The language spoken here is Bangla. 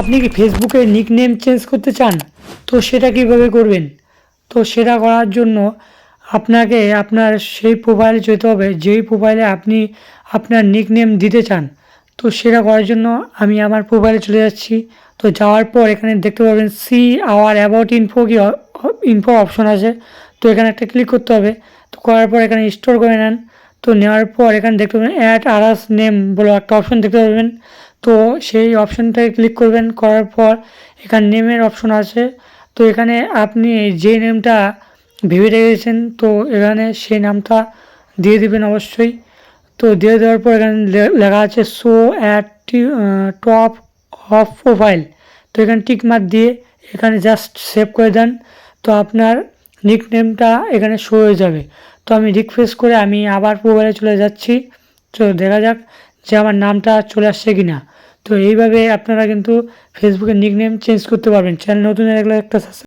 আপনি কি ফেসবুকে নিক নেম চেঞ্জ করতে চান? তো সেটা কীভাবে করবেন? তো সেটা করার জন্য আপনাকে আপনার সেই প্রোফাইলে যেতে হবে, যেই প্রোফাইলে আপনি আপনার নিক নেম দিতে চান। তো সেটা করার জন্য আমি আমার প্রোফাইলে চলে যাচ্ছি। তো যাওয়ার পর এখানে দেখতে পাবেন সি আওয়ার অ্যাবাউট ইনফো কি ইনফো অপশন আছে। তো এখানে একটা ক্লিক করতে হবে। তো করার পর এখানে স্টোর করে নেন। তো নেওয়ার পর এখানে দেখতে পাবেন অ্যাড আরাস নেম বলে একটা অপশন দেখতে পাবেন তো সেই অপশনটায় ক্লিক করবেন, করার পর এখানে নেমের অপশন আছে। তো এখানে আপনি যে নেমটা ভেবে রেখেছেন, তো এখানে সেই নামটা দিয়ে দিবেন অবশ্যই। তো দিয়ে দেওয়ার পর এখানে লেখা আছে show at top of profile তো এখানে টিক মার্ক দিয়ে এখানে জাস্ট সেভ করে দেন। তো আপনার নিক নেমটা এখানে শো হয়ে যাবে। তো আমি রিকোয়েস্ট করে আমি আবার প্রোফাইলে চলে যাচ্ছি। তো দেখা যাক যে আমার নামটা চলে আসছে কি না তো এইভাবে আপনারা কিন্তু ফেসবুকে নিক নেম চেঞ্জ করতে পারবেন। চ্যানেল নতুন এগুলো একটা